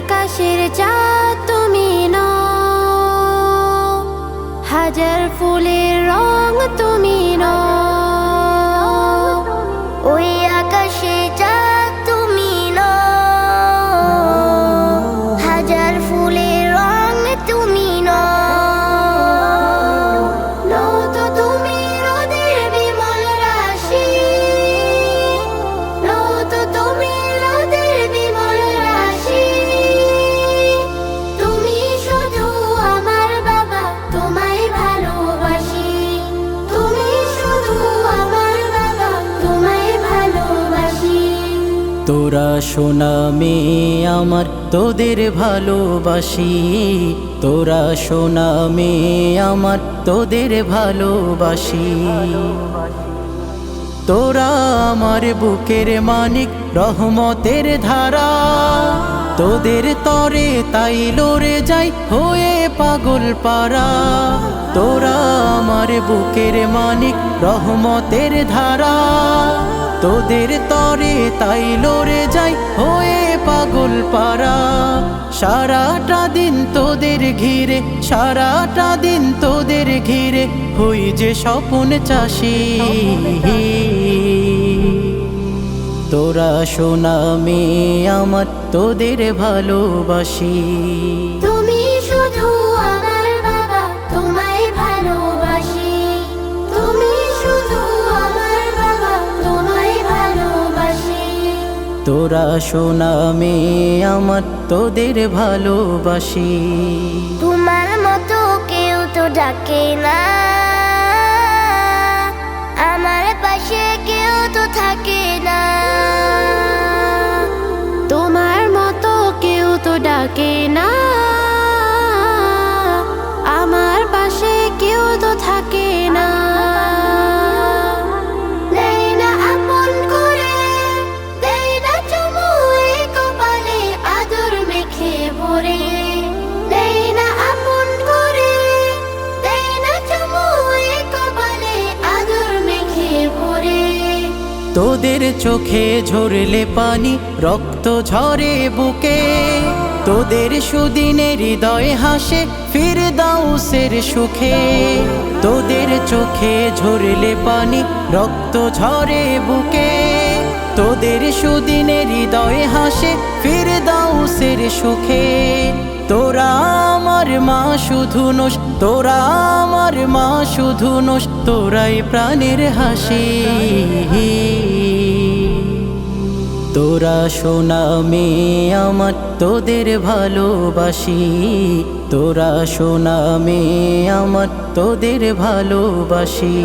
আকাশের চাঁদ তুমি ন হাজার ফুলের তোরা সোনা মেয়ে আমার, তোদের ভালোবাসি। তোরা সোনা মেয়ে আমার, তোদের ভালোবাসি। তোরা আমার বুকের মানিক, রহমতের ধারা। তোদের তরে তাই লড়ে যাই, হয়ে পাগল পারা। তোরা আমার বুকের মানিক, রহমতের ধারা। তোদের তরে তাই লড়ে যাই হয়ে পাগল পারা সারাটা দিন তোদের ঘিরে, সারাটা দিন তোদের ঘিরে হই যে স্বপন চাষি। তোরা সোনা মেয়ে আমার, তোদের ভালোবাসি। তোরা সোনা মেয়ে আমার তোদের ভালোবাসি। তোমার মতো কেউ তো ডাকে না। আমার পাশে কেউ তো থাকে না। তোমার মতো কেউ তো ডাকে না। চোখে ঝরলে পানি, রক্ত ঝরে বুকে। তোদের সুদিনে হৃদয় হাসে ফির দাউসের সুখে। তোদের চোখে ঝরলে পানি, রক্ত ঝরে বুকে। তোদের সুদিনে হৃদয় হাসে ফির দাউসের সুখে। তোরা আমার মা, শুধু নোস, তোরা আমার মা, শুধু নোস, তোরাই প্রাণের হাসি। তোরা সোনা মেয়ে আমার তোদের ভালোবাসি। তোরা সোনা মেয়ে আমার তোদের ভালোবাসি।